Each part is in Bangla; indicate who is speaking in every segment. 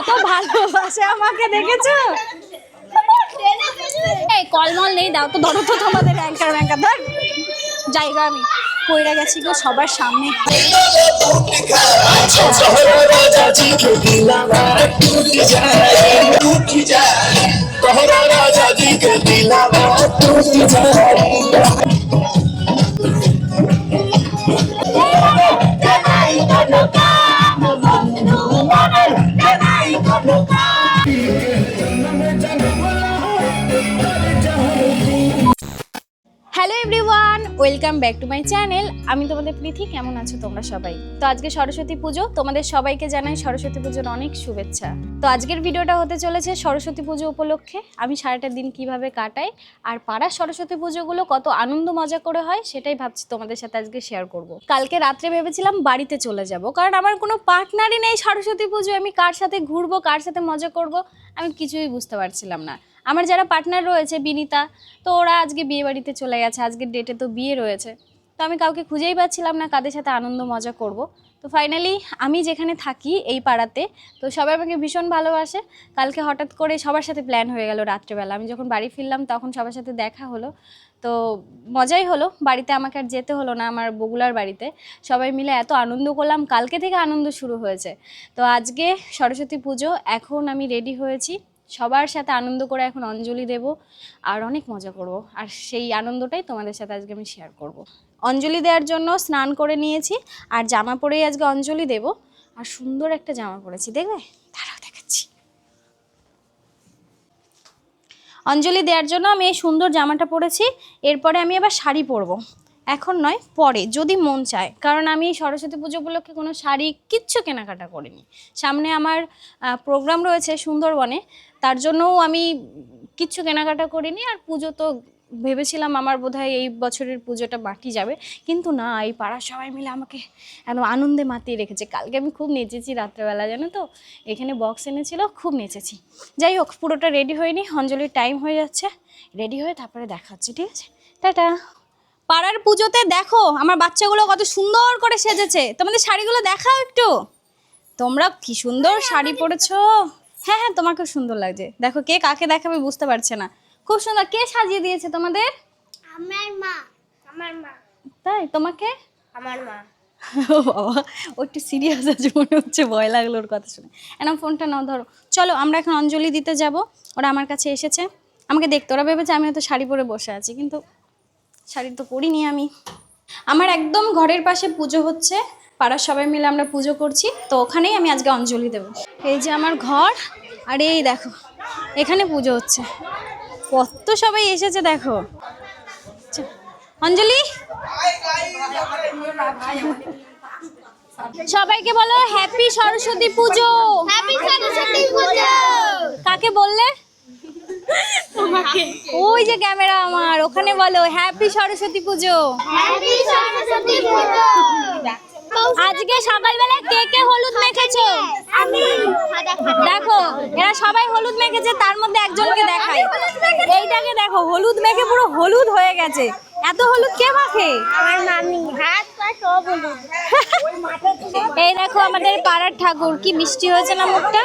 Speaker 1: কত ভালোবাসে আমাকে, দেখেছ? এই, কলমল নেই, দাও তো, ধরো তো তোমাদের ব্যাংকার ব্যাংকার ধর। জায়গা আমি, পড়ে গেছি গো, সবার সামনে। Welcome back to my channel. আমি তোমাদের প্রীতি, কেমন আছো তোমরা সবাই? তো আজকে সরস্বতী পুজো, তোমাদের সবাইকে জানাই সরস্বতী পুজোর অনেক শুভেচ্ছা। তো আজকের ভিডিওটা হতে চলেছে সরস্বতী পুজো উপলক্ষে। আমি সারাটা দিন কীভাবে কাটাই আর পাড়ার সরস্বতী পুজোগুলো কত আনন্দ মজা করে হয়, সেটাই ভাবছি তোমাদের সাথে আজকে শেয়ার করব। কালকে রাত্রে ভেবেছিলাম বাড়িতে চলে যাব, কারণ আমার কোনো পার্টনারই নেই সরস্বতী পুজো আমি কার সাথে ঘুরবো, কার সাথে মজা করব, আমি কিছুই বুঝতে পারছিলাম না। আমার যারা পার্টনার রয়েছে বিনিতা, তো ওরা আজকে বিয়ে বাড়িতে চলে গেছে, আজকের ডেটে তো বিয়ে রয়েছে। তো আমি কাউকে খুঁজেই পাচ্ছিলাম না, কাদের সাথে আনন্দ মজা করব। তো ফাইনালি আমি যেখানে থাকি এই পাড়াতে, তো সবাই আমাকে ভীষণ ভালোবাসে। কালকে হঠাৎ করে সবার সাথে প্ল্যান হয়ে গেল রাত্রেবেলা। আমি যখন বাড়ি ফিরলাম তখন সবার সাথে দেখা হলো। তো মজাই হলো, বাড়িতে আমাকে আর যেতে হলো না আমার বগুলার বাড়িতে। সবাই মিলে এত আনন্দ করলাম, কালকে থেকে আনন্দ শুরু হয়েছে। তো আজকে সরস্বতী পুজো, এখন আমি রেডি হয়েছি। সবার সাথে আনন্দ করে এখন অঞ্জলি দেব আর অনেক মজা করব। আর সেই আনন্দটাই তোমাদের সাথে আজকে আমি শেয়ার করব। অঞ্জলি দেওয়ার জন্য স্নান করে নিয়েছি আর জামা পরেই আজকে অঞ্জলি দেব। আর সুন্দর একটা জামা পরেছি, দেখবে? দাঁড়াও, দেখাচ্ছি। অঞ্জলি দেওয়ার জন্য আমি এই সুন্দর জামাটা পরেছি, এরপরে আমি আবার শাড়ি পরবো। এখন নয়, পরে, যদি মন চায়। কারণ আমি সরস্বতী পুজো উপলক্ষে কোনো শাড়ি কিচ্ছু কেনাকাটা করিনি। সামনে আমার প্রোগ্রাম রয়েছে সুন্দরবনে। তার জন্যও আমি কিচ্ছু কেনাকাটা করিনি আর পুজো তো ভেবেছিলাম আমার বোধহয় এই বছরের পুজোটা বাকি যাবে। কিন্তু না, এই পাড়ার সবাই মিলে আমাকে একদম আনন্দে মাতিয়ে রেখেছে। কালকে আমি খুব নেচেছি রাত্রেবেলা, জানো তো? এখানে বক্স এনেছিল, খুব নেচেছি। যাই হোক, পুরোটা রেডি হয়নি, অঞ্জলির টাইম হয়ে যাচ্ছে। রেডি হয়ে তারপরে দেখা হচ্ছে ঠিক আছে? টাটা! পাড়ার পুজোতে দেখো আমার বাচ্চাগুলো কত সুন্দর করে সেজেছে। তোমাদের শাড়িগুলো দেখাও একটু। তোমরা কি সুন্দর শাড়ি পরেছো হ্যাঁ হ্যাঁ খুব সুন্দর লাগছে। দেখো কে কাকে দেখাবে বুঝতে পারছে না। খুব সুন্দর। কে সাজিয়ে দিয়েছে তোমাদের?
Speaker 2: আমার মা আমার মা।
Speaker 1: তাই? তোমাকে?
Speaker 2: আমার মা।
Speaker 1: ও বাবা ও একটু সিরিয়াস আছে মনে হচ্ছে ভয় লাগল ওর কথা শুনে। এনাম ফোনটা নাও ধরো। চলো আমরা এখন অঞ্জলি দিতে যাব। ওরা আমার কাছে এসেছে। আমাকে দেখতে ওরা ভেবেছে আমি হয়তো শাড়ি পরে বসে আছি কিন্তু শাড়ি তো পরিনি আমি। আমার একদম ঘরের পাশে পুজো হচ্ছে পাড়ার সবাই মিলে আমরা পুজো করছি তো ওখানেই আমি আজকে অঞ্জলি দেব। এই যে আমার ঘর আর এই দেখো এখানে পুজো হচ্ছে। কত সবাই এসেছে দেখো। অঞ্জলি? সবাইকে বলো হ্যাপি সরস্বতী পুজো।
Speaker 2: হ্যাপি সরস্বতী পুজো।
Speaker 1: কাকে বললে? তোমাকে ওই যে ক্যামেরা আমার ওখানে বলো হ্যাপি সরস্বতী পুজো।
Speaker 2: হ্যাপি সরস্বতী পুজো।
Speaker 1: আজকে সকালবেলা কে কে হলুদ মেখেছো?
Speaker 2: আমি।
Speaker 1: দেখো এরা সবাই হলুদ মেখেছে তার মধ্যে একজনকে দেখাই। এইটাকে দেখো হলুদ মেখে পুরো হলুদ হয়ে গেছে। এত হলুদ কে মাখে?
Speaker 2: আমার মামি হাত পা সব হলুদ।
Speaker 1: এই দেখো আমাদের পাড়ার ঠাকুর কি মিষ্টি হয়েছে না মুখটা?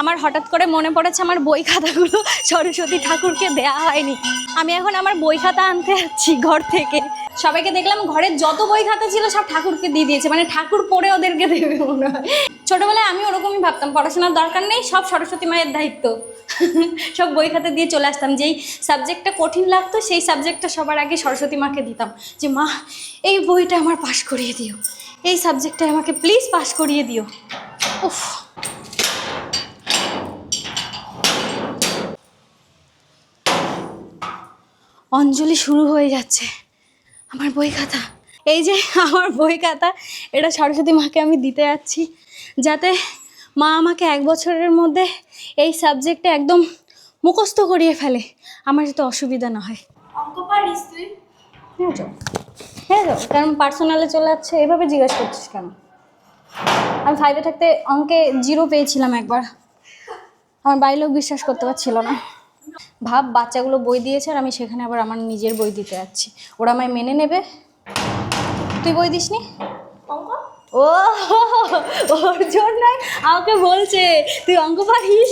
Speaker 1: আমার হঠাৎ করে মনে পড়েছে আমার বই খাতাগুলো সরস্বতী ঠাকুরকে দেয়া হয়নি। আমি এখন আমার বই খাতা আনতে যাচ্ছি ঘর থেকে। সবাইকে দেখলাম ঘরের যত বই খাতা ছিল সব ঠাকুরকে দিয়ে দিয়েছে মানে ঠাকুর পড়ে ওদেরকে দেবে মনে হয়। ছোটবেলায় আমি ওরকমই ভাবতাম, পড়াশোনার দরকার নেই, সব সরস্বতী মায়ের দায়িত্ব। সব বই খাতা দিয়ে চলে আসতাম, যেই সাবজেক্টটা কঠিন লাগতো, সেই সাবজেক্টটা সবার আগে সরস্বতী মাকে দিতাম, যে মা, এই বইটা আমার পাশ করিয়ে দিও। এই সাবজেক্টটা আমাকে প্লিজ পাশ করিয়ে দিও। উফ। অঞ্জলি শুরু হয়ে যাচ্ছে। আমার বই খাতা। এই যে আমার বই খাতা এটা সরস্বতী মাকে আমি দিতে যাচ্ছি। যাতে মা আমাকে এক বছরের মধ্যে এই সাবজেক্টে একদম মুখস্থ করিয়ে ফেলে। আমার যাতে অসুবিধা না হয়। অঙ্ক পারিস তুই হ্যাঁ যাও। হ্যাঁ যাও। কারণ পার্সোনালে চলে যাচ্ছে এভাবে জিজ্ঞেস করছিস কেন? আমি ফাইভে থাকতে অঙ্কে জিরো পেয়েছিলাম একবার। আমার বাড়ির লোক বিশ্বাস করতে পারছিল না। ভাব বাচ্চাগুলো বই দিয়েছে আর আমি সেখানে আবার আমার নিজের বই দিতে যাচ্ছি। ওরা আমায় মেনে নেবে? তুই বই দিসনি? ও ওর জন্যই? আমাকে বলছে তুই অঙ্ক পারিস?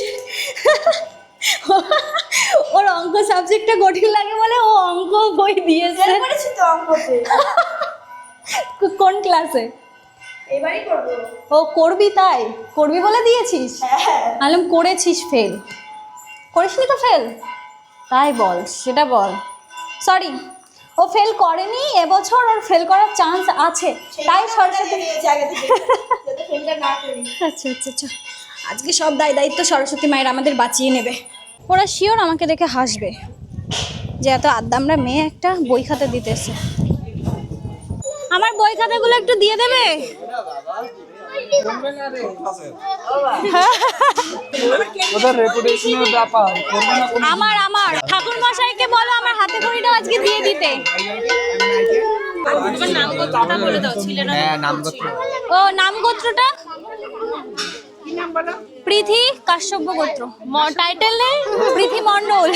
Speaker 1: ওর অঙ্ক সাবজেক্টটা কঠিন লাগে বলে ও অঙ্ক বই দিয়েছে।
Speaker 3: তো
Speaker 1: কোন ক্লাসে ও করবি তাই? করবি বলে দিয়েছিস?
Speaker 3: হ্যাঁ।
Speaker 1: আলম করেছিস ফেল করিসনি তো ফেল? তাই বল সেটা বল। সরি ও ফেল করেনি এবছর ওর ফেল করার চান্স আছে। তাই সরস্বতী আচ্ছা আচ্ছা আচ্ছা। আজকে সব দায় দায়িত্ব সরস্বতী মায়ের আমাদের বাঁচিয়ে নেবে। ওরা শিওর আমাকে দেখে হাসবে যে এত আদ্দামরা মেয়ে একটা বই খাতা দিতেছে। আমার বই খাতাগুলো একটু দিয়ে দেবে? আমার আমার। ঠাকুর মশাইকে বলো আমার হাতে খড়িটা আজকে দিয়ে দিতে। ও নাম গোত্রটা পৃথি কাশ্যপ্য গোত্র। টাইটেল নেই? পৃথি মণ্ডল।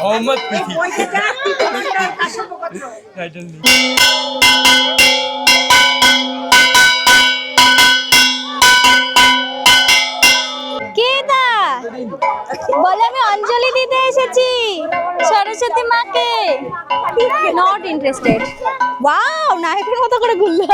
Speaker 4: মোহাম্মদ প্রীতি টাইটেল নেই।
Speaker 1: বলে আমি অঞ্জলি দিতে এসেছি। সরস্বতী মাকে। নট ইন্টারেস্টেড ওয়াও নায়কের মতো করে ঘুরলো।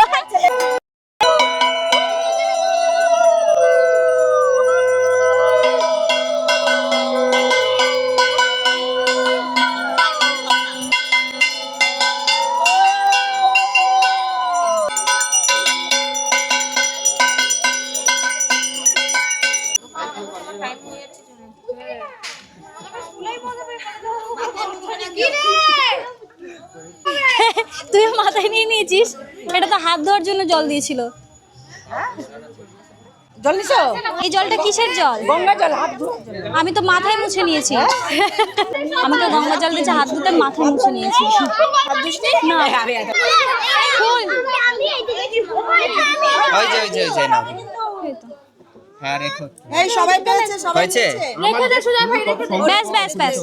Speaker 1: জন্য জল দিয়েছিল।
Speaker 3: জল নিছো
Speaker 1: এই জলটা কিসের জল?
Speaker 3: গঙ্গা জল হাত
Speaker 1: আমি তো মাথায় মুছে নিয়েছি। আমাকে গঙ্গা জল দিয়েছে হাত ধুতে মাথায় মুছে নিয়েছি। না?
Speaker 5: ওই যে ওই যে ওই যে নাও।
Speaker 3: এই সবাই পেয়েছে সবাই
Speaker 5: হয়েছে?
Speaker 1: রেখে দে সোজা ভাই রেখে দে। ব্যাস ব্যাস ব্যাস।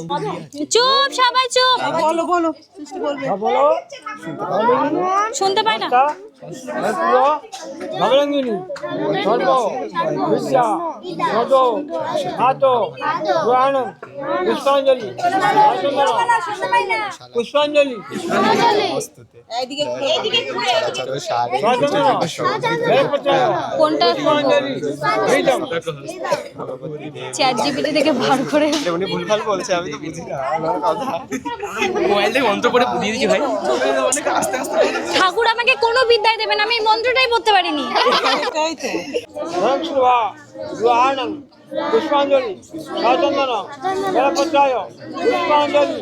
Speaker 1: চুপ সবাই চুপ।
Speaker 3: বলো বলো।
Speaker 4: বলো।
Speaker 1: শুনতে পাই না।
Speaker 4: ভগরঙ্গিনী বিদ্যা হাত পুরাণ পুষ্পাঞ্জলি পুষ্পাঞ্জলি।
Speaker 3: এইদিকে এইদিকে
Speaker 1: কোনটা চ্যাট জিপিটি থেকে বার করে
Speaker 5: উনি ভুলভাল বলছে আমি তো বুঝি না। কথা মোবাইল থেকে বুঝিয়ে দিচ্ছি ভাই। অনেক আস্তে আস্তে
Speaker 1: ঠাকুর আমাকে কোনো বিদ্যায় দেবেন আমি মন্ত্রটাই পড়তে পারিনি।
Speaker 4: পুষ্পাঞ্জলি সাচন্দন পুষ্পাঞ্জলি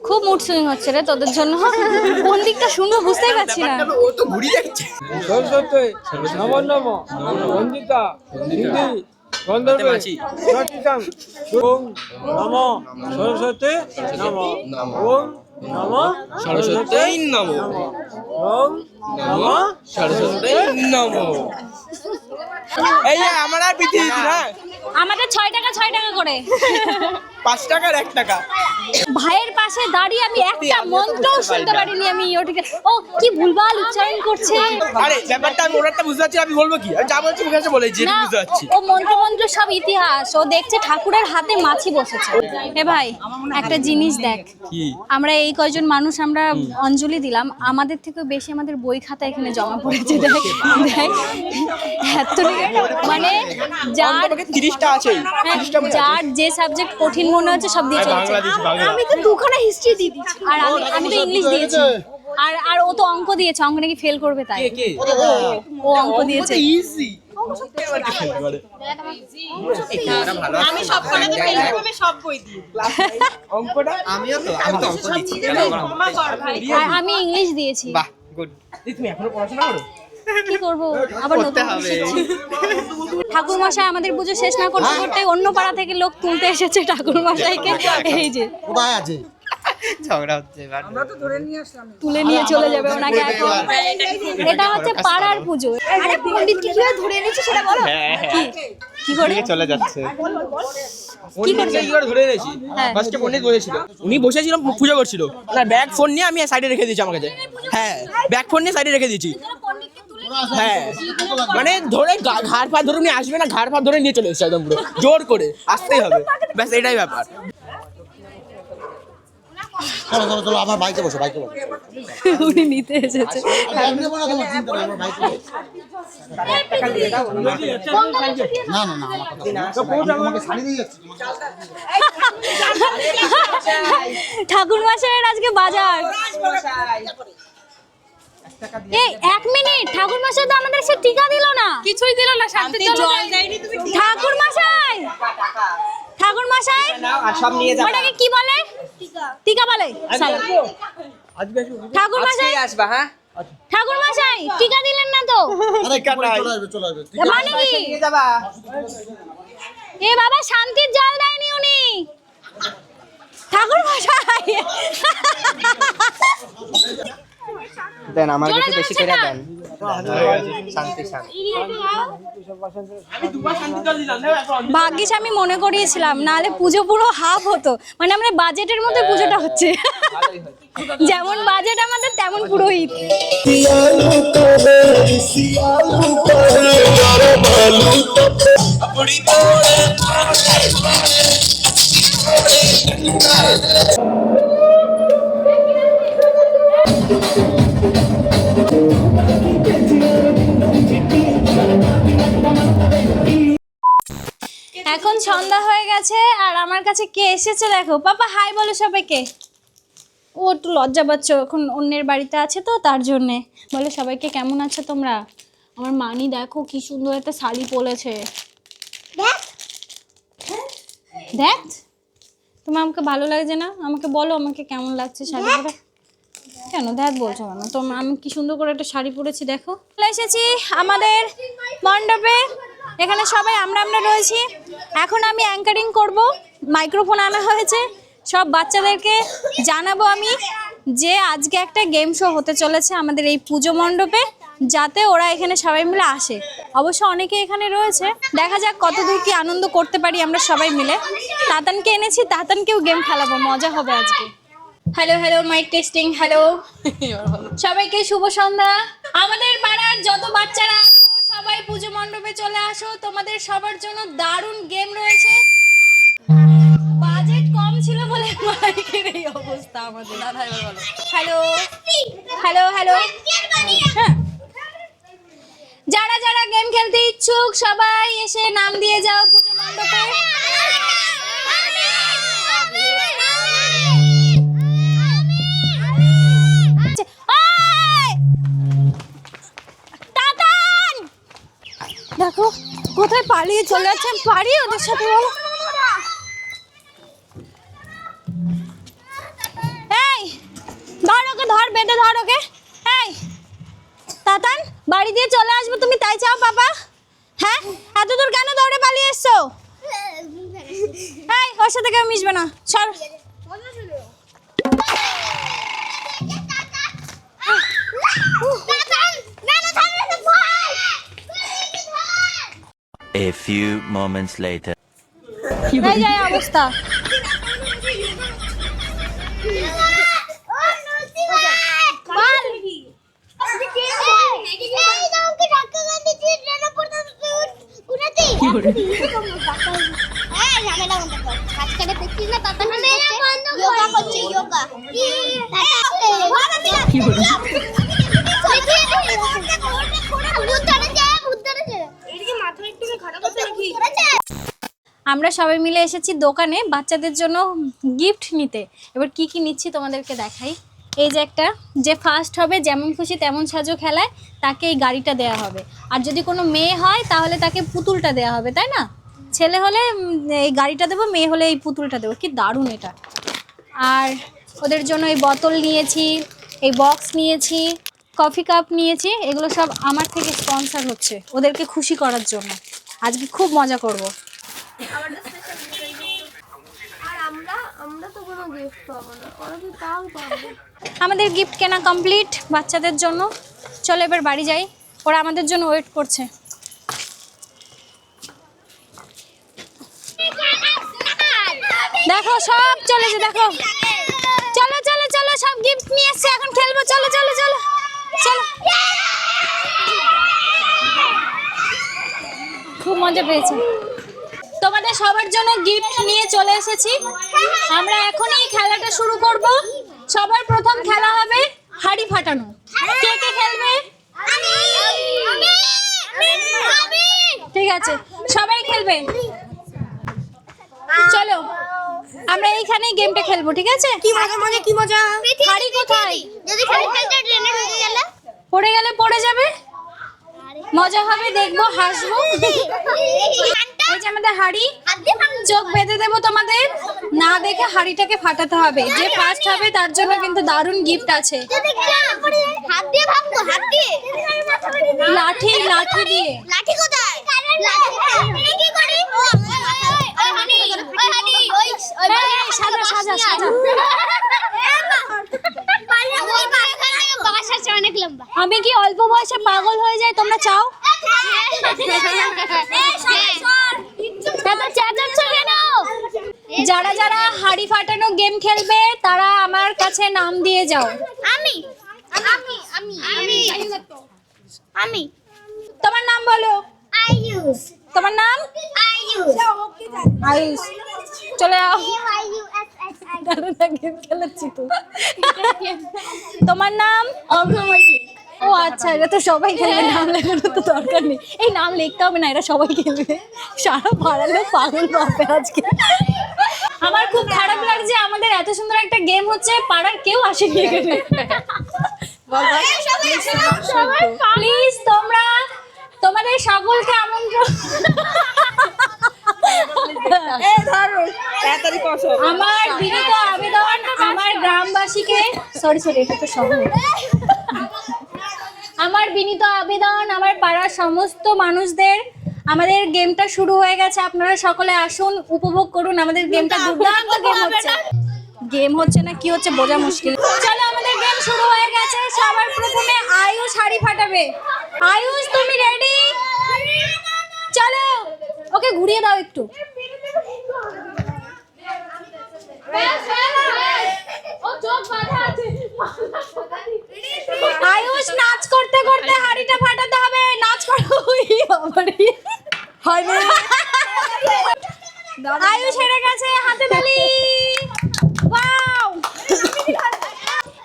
Speaker 1: খুব মুড সুইং হচ্ছে রে তোদের জন্য। কোন দিকটা শুনব বুঝতেই পারছি না।
Speaker 5: ও তো ঘুরিয়ে যাচ্ছে।
Speaker 4: সরস্বতী নম নম বন্দিতা গন্ধর্বে প্রতিকাং ওম নম সরস্বতী নম। ওম নম
Speaker 5: সরস্বতী নমো।
Speaker 4: ওম নম
Speaker 5: সরস্বতী নমো। এই যে পিছিয়ে দিচ্ছি না?
Speaker 1: আমাদের ছয় টাকা ছয় টাকা করে।
Speaker 5: পাঁচ টাকার এক টাকা।
Speaker 1: ভাইয়ের পাশে দাঁড়িয়ে আমি একটা মন্ত্রও শুনতে পারিনি আমি ওটিকে। ও কি ভুলভাল উচ্চারণ করছে।
Speaker 5: আরে ব্যাপারটা আমি ওনারটা বুঝতে পারছি আমি বলব কি? আমি যা বলছি মুখে এসে বলেছি
Speaker 1: না
Speaker 5: বুঝতে পারছি।
Speaker 1: ও মন্ত্র মন্ত্র সব ইতিহাস। ও দেখছে ঠাকুরের হাতে মাছি বসেছে। এ ভাই একটা জিনিস দেখ। আমরা এই কয়জন মানুষ আমরা অঞ্জলি দিলাম। আমাদের থেকে বেশি আমাদের বই খাতা এখানে জমা পড়েছে দেখ দেখ। এত মানে যার
Speaker 5: তিরিশটা আছে
Speaker 1: হ্যাঁ, যার যে সাবজেক্ট কঠিন মনে হচ্ছে সব দিয়ে চলেছে। আমি তো দুখানা হিস্ট্রি দিয়ে দিচ্ছি। আর আমি আমি তো ইংলিশ দিয়েছি। আর আর ও তো অঙ্ক দিয়েছে অঙ্ক নাকি ফেল করবে তাই। ও অঙ্ক দিয়েছে।
Speaker 5: ইজি
Speaker 3: আমি সব কলেজে ফেল করবে সব বই দিই
Speaker 5: অঙ্কটা? আমিও তো আমি তো অঙ্ক দিচ্ছি। কেন আমার অঙ্ক
Speaker 3: ক্ষমা কর ভাই।
Speaker 1: আর আমি ইংলিশ দিয়েছি।
Speaker 5: বাহ। গুড তুমি এখনও পড়াশোনা করো?
Speaker 1: কি করব? আবার নতুন ঠাকুর মশাই আমাদের পুজো শেষ না করতে করতে অন্য পাড়া থেকে লোক তুলতে এসেছে ঠাকুর মশাইকে এই যে।
Speaker 6: কোথায় আছে?
Speaker 5: ঝগড়া হচ্ছে
Speaker 1: তুলে নিয়ে চলে যাবে ওনাকে এখন। এটা হচ্ছে পাড়ার পুজো। আরে পণ্ডিতকে কীভাবে ধরে এনেছে সেটা বলো।
Speaker 5: হ্যাঁ,
Speaker 1: কি? কি করে
Speaker 5: চলে যাচ্ছে।
Speaker 1: হ্যাঁ।
Speaker 5: উনি বসেছিল পুজো করছিল। না ব্যাগ ফোন নিয়ে আমি সাইডে রেখে দিয়েছি আমার কাছে। হ্যাঁ ব্যাগ ফোন নিয়ে সাইডে রেখে দিয়েছি। হ্যাঁ। মানে ধরে ঘাড় পা ধরে উনি আসবে না ঘাড় পা ধরে নিয়ে চলে এসেছে একদম পুরো। জোর করে আসতেই হবে। ব্যাস এটাই ব্যাপার।
Speaker 6: চলো চলো চলো আমার বাইকে বসো বাইকে বসো।
Speaker 1: উনি নিতে এসেছে।
Speaker 6: বসো। না না না আমার কথা তোমাকে শাড়ি দিয়ে যাচ্ছি।
Speaker 1: ঠাকুর মশাইয়ের আজকে বাজার। এই এক মিনিট ঠাকুর মশাই তো আমাদের সে টিকা দিল না। কিছুই দিল না শান্তি
Speaker 3: জল দেয়নি তুমি
Speaker 1: ঠাকুর মশাই! ঠাকুর মশাই
Speaker 5: আর সব নিয়ে
Speaker 1: ওটাকে কি বলে? টিকা। বলে শালা। ঠাকুর মশাই
Speaker 5: আসবা হ্যাঁ?
Speaker 1: ঠাকুর মশাই টিকা দিলেন না তো?
Speaker 6: আরে পরে চলে আসবে চলে আসবে।
Speaker 1: মানে কি?
Speaker 5: নিয়ে যাবা।
Speaker 1: এ বাবা শান্তির জল দেয়নি উনি। ঠাকুর মশাই
Speaker 5: দেন আমার কাছে বেশি করে দেন। আচ্ছা, আচ্ছা, আচ্ছা।
Speaker 1: ভাগ্যিস আমি মনে করিয়েছিলাম নাহলে পুজো পুরো হাফ হতো। মানে আমাদের বাজেটের মধ্যে পুজোটা হচ্ছে। যেমন বাজেট আমাদের তেমন পুরোহিত
Speaker 7: Thank you.
Speaker 1: এখন সন্ধ্যা হয়ে গেছে আর আমার কাছে কে এসেছে দেখো। পাপা হাই বলো সবাইকে। ও একটু লজ্জা পাচ্ছ এখন অন্যের বাড়িতে আছে তো তার জন্যে। বলো সবাইকে কেমন আছো তোমরা? আমার মানি দেখো কি সুন্দর একটা শাড়ি পরেছে। দেখ। তোমার আমাকে ভালো লাগছে না? আমাকে বলো আমাকে কেমন লাগছে শাড়ি পরে। কেন? দেখ বলছো কেন? তোমার আমি কি সুন্দর করে একটা শাড়ি পরেছি দেখো। চলে এসেছি আমাদের মণ্ডপে। এখানে সবাই আমরা আমরা রয়েছি। এখন আমি অ্যাঙ্কারিং করব। মাইক্রোফোন আনা হয়েছে। সব বাচ্চাদেরকে জানাব আমি যে আজকে একটা গেম শো হতে চলেছে আমাদের এই পুজো মণ্ডপে যাতে ওরা এখানে সবাই মিলে আসে। অবশ্য অনেকে এখানে রয়েছে। দেখা যাক কতদূর কি আনন্দ করতে পারি আমরা সবাই মিলে। তাতানকে এনেছি তাতানকেও গেম খেলাবো মজা হবে আজকে। Hello hello mic testing hello সবাইকে শুভ সন্ধ্যা। আমাদের পাড়ার যত বাচ্চারা মণ্ডপে চলে আসো? তোমাদের সবার জন্য দারুণ গেম রয়েছে। বাজেট কম ছিল বলে মাইকের এই অবস্থা আমাদের। হ্যালো হ্যালো হ্যালো হ্যাঁ। যারা যারা গেম খেলতে ইচ্ছুক, সবাই এসে নাম দিয়ে যাও পুজো মণ্ডপে। দেখো, কোথায় পালিয়ে চলে যাচ্ছেন? পারি ওদের সাথে বলো। এই, ধর ওকে, ধর, বেঁধে ধর ওকে। এই, তাতান, বাড়ি দিয়ে চলে আসব তুমি, তাই চাও বাবা। হ্যাঁ? এত দূর কেন দৌড়ে পালিয়ে এসছো? এই, ওর সাথে কেউ মিশবে না। চল
Speaker 8: A few moments later.
Speaker 1: এই যাই অবস্থা সবাই মিলে এসেছি দোকানে বাচ্চাদের জন্য গিফট নিতে। এবার কি কি নিচ্ছি তোমাদেরকে দেখাই। এই যে একটা, যে ফার্স্ট হবে, যেমন খুশি তেমন সাজো খেলায় তাকে এই গাড়িটা দেয়া হবে। আর যদি কোনো মেয়ে হয়, তাহলে তাকে পুতুলটা দেয়া হবে, তাই না? ছেলে হলে এই গাড়িটা দেবো, মেয়ে হলে এই পুতুলটা দেবো। কি দারুণ এটা। আর ওদের জন্য এই বোতল নিয়েছি, এই বক্স নিয়েছি কফি কাপ নিয়েছি, এগুলো সব আমার থেকে স্পন্সার হচ্ছে ওদেরকে খুশি করার জন্য। আজকে খুব মজা করব। আমাদের গিফট কেনা কমপ্লিট বাচ্চাদের জন্য। চলো এবার বাড়ি যাই। ওরা আমাদের জন্য ওয়েট করছে। দেখো, সব চলেছে দেখো। চলো চলো চলো, সব গিফট নিয়ে এসছে। এখন খেলব। চলো চলো চলো। চলো। খুব মজা পেয়েছি। তোমাদের সবার জন্য গিফট নিয়ে চলে এসেছি। আমরা এখনই খেলাটা শুরু করব। সবার প্রথম খেলা হবে হাড়ি ফাটানো। কে কে খেলবে? ঠিক আছে সবাই খেলবে। চলো আমরা এইখানেই গেমটা খেলব ঠিক আছে?
Speaker 2: কি মজা মজা কি মজা?
Speaker 1: হাড়ি কোথায়?
Speaker 2: যদি খালি খেলতে ট্রেনে ঢুকে গেলে
Speaker 1: পড়ে গেলে পড়ে যাবে। মজা হবে দেখব হাসবো। এই যে আমাদের হাড়ি চোখ বেঁধে দেবো তোমাদের না দেখে হাড়িটাকে ফাটাতে হবে যে ফার্স্ট হবে তার জন্য কিন্তু দারুণ গিফট আছে লাঠি লাঠি দিয়ে
Speaker 2: লাঠি
Speaker 1: আমি কি অল্প বয়সে পাগল হয়ে যাই তোমরা চাও এত চেঁচাচ্ছ কেন যারা যারা হাড়ি ফাটানো গেম খেলবে তারা আমার কাছে নাম দিয়ে যাও।
Speaker 2: আমি আমি আমি আমি। আমি।
Speaker 1: তোমার নাম বলো।
Speaker 2: আইউস
Speaker 1: তোমার নাম?
Speaker 2: আইউস
Speaker 1: আয়ুষ চলে যাও তোমার নাম? ও আচ্ছা এটা তো সবাই খেলবে নাম লেখানোর তো দরকার নেই। এই নাম লিখতে হবে না এটা সবাই খেলবে। সারা পাড়ার লোক পাগল পাবে আজকে। আমার খুব খারাপ লাগছে আমাদের এত সুন্দর একটা গেম হচ্ছে পাড়ার কেউ আসেনি এখানে। প্লিজ তোমরা তোমাদের সকলকে আমন্ত্রণ। আমার বিনীত আবেদন আমার গ্রামবাসীকে সরি সরি এটা তো শহর আমার বিনীত আবেদন আমার পাড়ার সমস্ত মানুষদের। আমাদের গেমটা শুরু হয়ে গেছে আপনারা সকলে আসুন উপভোগ করুন আমাদের গেমটা দুর্দান্ত গেম হচ্ছে। গেম হচ্ছে না কি হচ্ছে বোঝা মুশকিল। চলো আমাদের গেম শুরু হয়ে গেছে সবার প্রথমে আয়ুষ হাড়ি ফাটাবে। আয়ুষ তুমি রেডি চলো ওকে ঘুরিয়ে দাও একটু। আয়ুষ নাচ করতে করতে হাড়িটা ফাটাতে হবে। নাচ করো বাবারে। আয়ুষ হেরে গেছে হাতে তালি। ওয়াও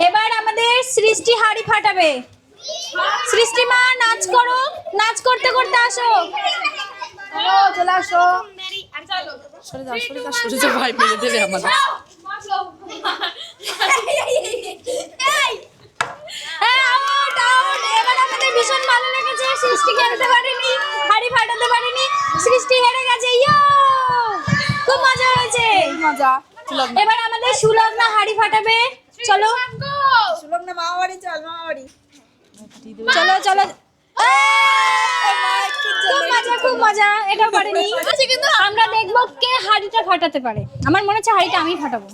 Speaker 1: এবার আমাদের সৃষ্টি হাড়ি ফাটাবে। সৃষ্টি মা নাচ করো। নাচ করতে করতে আসো।
Speaker 4: চলে আসো। সরে যাও সরে যাও সরে যাও ভাই মেরে দেবে আমাদের
Speaker 1: ভীষণ ভালো লেগেছে। সৃষ্টি খেলতে পারেনি হাড়ি ফাটাতে পারেনি। সৃষ্টি হেরে গেছে ইয়ো! খুব মজা হয়েছে।
Speaker 4: মজা।
Speaker 1: এবার আমাদের সুলগ্না হাড়ি ফাটাবে। চলো।
Speaker 4: সুলভ না মামা বাড়ি চল মামা বাড়ি
Speaker 1: চলো চলো! আমরা দেখব কে হাড়িটা ফাটাতে পারে। আমার মনে হচ্ছে হাড়িটা আমি ফাটাবো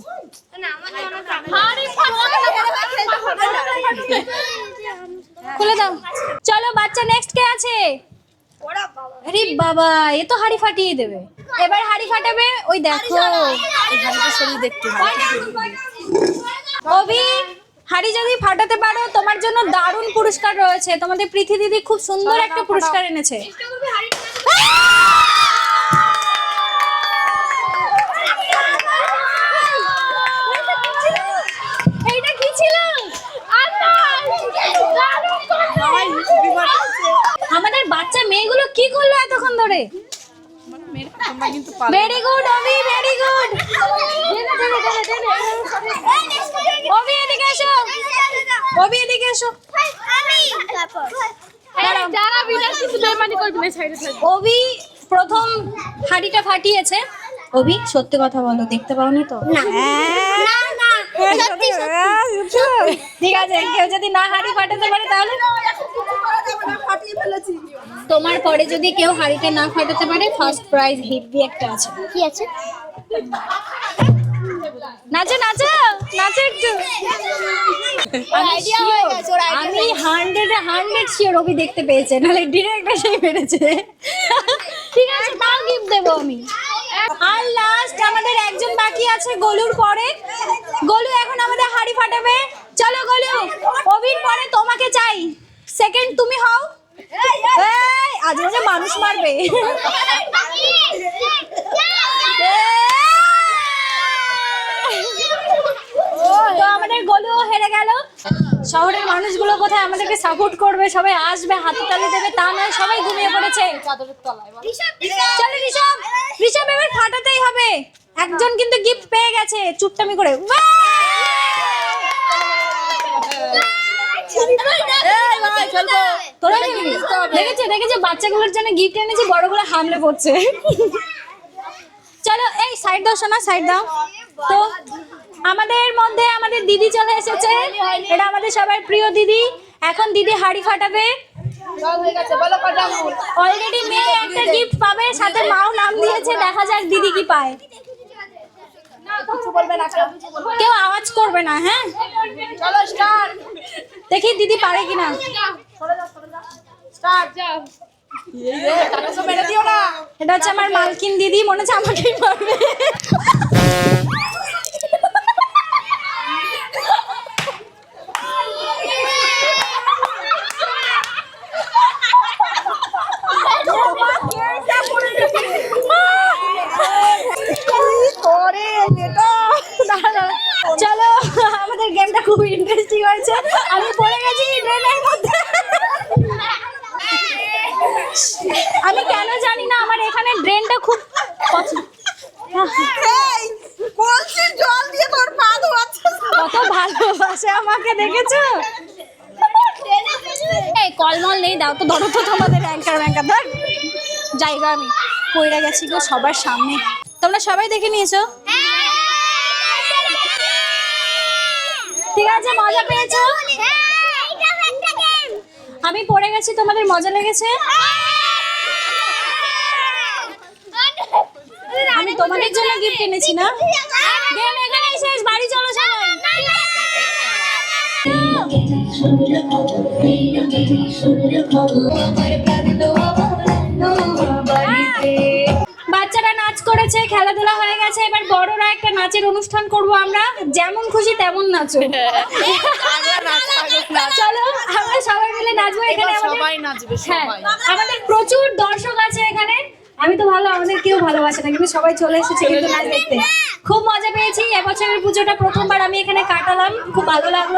Speaker 1: খুলে দাও চলো বাচ্চা নেক্সট কে আছে আরে বাবা এ তো হাড়ি ফাটিয়ে দেবে এবার হাড়ি ফাটাবে ওই দেখো
Speaker 4: দেখতে
Speaker 1: হাড়ি যদি ফাটাতে পারো তোমার জন্য দারুণ পুরস্কার রয়েছে। তোমাদের পৃথি দিদি খুব সুন্দর একটা পুরস্কার এনেছে। আমাদের বাচ্চা মেয়েগুলো কি করল এতক্ষণ ধরে? ভেরি গুড ভেরি গুড এদিকে এসো। এসো
Speaker 2: আমি
Speaker 4: যারা কিছু বেমানি না
Speaker 1: প্রথম হাড়িটা ফাটিয়েছে। অভি সত্যি কথা বলো, দেখতে পাওনি তো?
Speaker 2: না।
Speaker 1: ঠিক আছে কেউ যদি না হাড়ি ফাটাতে পারে তাহলে? তোমার পরে যদি কেউ হাড়িটা না ফাটাতে পারে ফার্স্ট প্রাইজ হেভি একটা আছে।
Speaker 2: কি আছে?
Speaker 1: নাচো নাচো নাচো একটু। আমি হান্ড্রেডে হান্ড্রেড শিওর দেখতে পেয়েছে নাহলে ডিরেক্ট এসেই মেরেছে। ঠিক আছে তাও গিফট দেবো আমি। আর লাস্ট আমাদের একজন বাকি আছে গোলুর পরে। গোলু এখন আমাদের হাড়ি ফাটাবে। চলো গোলু অভির পরে তোমাকে চাই। সেকেন্ড তুমি হও। আজ মনে মানুষ মারবে তো আমাদের গোলু হেরে গেল শহরের মানুষগুলো কোথায় আমাদেরকে সাপোর্ট করবে? সবাই আসবে হাতে তালি দেবে তা নয় সবাই ঘুমিয়ে পড়েছে। চলো ঋষভ ঋষভ এবার ফাটাতেই হবে। একজন কিন্তু গিফট পেয়ে গেছে চুট্টামি করে। তোরা দেখেছে? দেখেছে? বাচ্চাগুলোর জন্য গিফট এনেছি বড়গুলো হামলে পড়ছে। চলো, এই সাইড দাও সোনা সাইড দাও। তো আমাদের মধ্যে আমাদের দিদি চলে এসেছে। এটা আমাদের সবার প্রিয় দিদি। এখন দিদি হাড়ি ফাটাবে। অলরেডি মেয়ে একটা গিফট পাবে, সাথে মাও নাম দিয়েছে, দেখা যাক দিদি কি পায়। কেউ আওয়াজ করবে না হ্যাঁ? দেখি দিদি পারে কিনা। এটা হচ্ছে আমার মালকিন দিদি মনে হচ্ছে আমাকেই মারবে চলো আমাদের গেমটা খুব ইন্টারেস্টিং হয়েছে আমি পড়ে গেছি ড্রেনের মধ্যে আমি কেন জানি না আমার এখানে ড্রেনটা খুব পছন্দ কত ভালোবাসে আমাকে দেখেছ এই কলমল নেই দাও তো, ধরো তো তোমাদের অ্যাঙ্কার ব্যাঙ্কার ধর। জায়গা আমি, পড়ে গেছি গো সবার সামনে। তোমরা সবাই দেখে নিয়েছো? ঠিক আছে, মজা পেয়েছ? আমি পড়ে গেছি, তোমাদের মজা লেগেছে? আমি তোমাদের জন্য গিফট এনেছি না? গেম এখানেই শেষ, বাড়ি চলো সবাই বাচ্চারা নাচ করেছে খেলাধুলা হয়ে গেছে এবার বড়রা একটা নাচের অনুষ্ঠান করব আমরা। যেমন খুশি তেমন নাচো। চলো আমরা সবাই মিলে নাচবো এখানে
Speaker 4: সবাই নাচবে
Speaker 1: হ্যাঁ আমাদের প্রচুর দর্শক আছে এখানে। আমি তো ভালো আমাদের কেউ ভালোবাসে না কিন্তু সবাই চলে এসেছে কিন্তু নাচ দেখতে। খুব মজা পেয়েছি এবছরের পুজোটা প্রথমবার আমি এখানে কাটালাম খুব ভালো লাগল।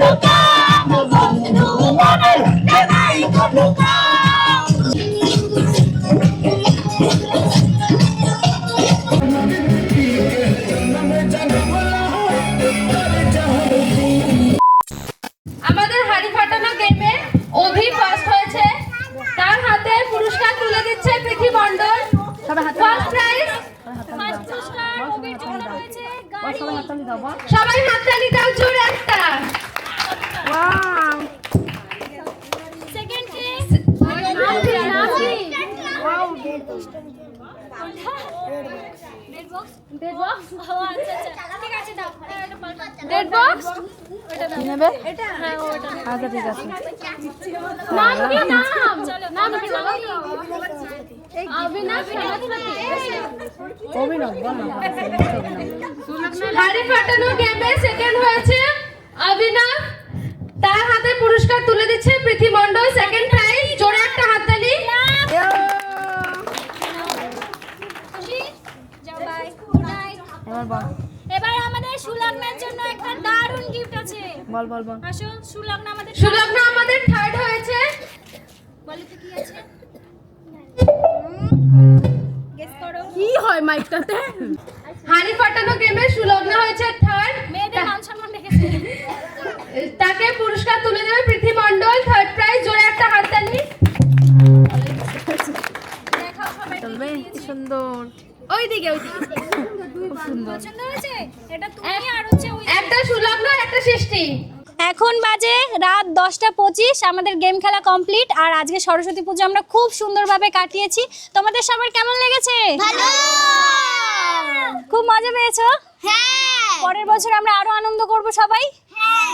Speaker 7: কোনো কাম বন্ধু
Speaker 4: আমাদের হাড়ি ফাটানো গেমে হয়েছে। তার হাতে পুরস্কার তুলে দিচ্ছে পৃথি মণ্ডল। সবাই রেড বক্স কি নাম। নাম। কি অভিনব হাড়ি ফাটানো গেমে সেকেন্ড হয়েছে। অভিনব তার হাতে পুরস্কার তুলে দিচ্ছে পৃথি মণ্ডল সেকেন্ড প্রাইজ জোরে একটা হাততালি
Speaker 2: এবার আমাদের সুলগ্নের জন্য একটা দারুণ গিফট আছে বল বল। বল আসো সুলগ্ন আমাদের
Speaker 4: সুলগ্ন আমাদের থার্ড হয়েছে।
Speaker 2: বলো তো কি আছে? গেস করো।
Speaker 4: হাড়ি ফাটানো গেমে সুলগ্ন হয়েছে থার্ড
Speaker 2: মেয়েদের মান সম্মান রেখেছে
Speaker 4: তাকে পুরস্কার তুলে দেবে পৃথি মণ্ডল থার্ড প্রাইজ জোরে একটা হাততালি
Speaker 2: দেখাও সবাই পছন্দ হয়েছে? এটা তুমি আর হচ্ছে ওই
Speaker 4: একটা সুলগ্ন একটা সৃষ্টি।
Speaker 1: এখন বাজে রাত দশটা পঁচিশ আমাদের গেম খেলা কমপ্লিট আর আজকে সরস্বতী পুজো আমরা খুব সুন্দরভাবে কাটিয়েছি। তোমাদের সবার কেমন লেগেছে? খুব মজা পেয়েছ?
Speaker 2: হ্যাঁ!
Speaker 1: পরের বছর আমরা আরও আনন্দ করব সবাই?
Speaker 2: হ্যাঁ!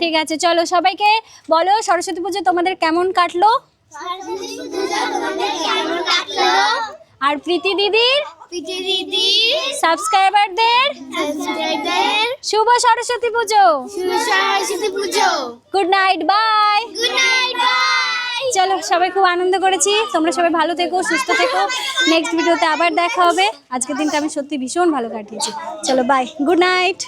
Speaker 1: ঠিক আছে চলো সবাইকে বলো সরস্বতী পুজো তোমাদের কেমন কাটলো? আর প্রীতি দিদির?
Speaker 2: দিদি
Speaker 1: সাবস্ক্রাইবারদের
Speaker 2: সাবস্ক্রাইবারদের
Speaker 1: শুভ সরস্বতী পুজো।
Speaker 2: শুভ Saraswati Puja.
Speaker 1: Good night bye
Speaker 2: good night bye
Speaker 1: চলো সবাই খুব আনন্দ করেছি। তোমরা সবাই ভালো থেকো সুস্থ থেকো। নেক্সট ভিডিওতে আবার দেখা হবে। আজকের দিনটা আমি সত্যি ভীষণ ভালো কাটিয়েছি। চলো বাই গুড নাইট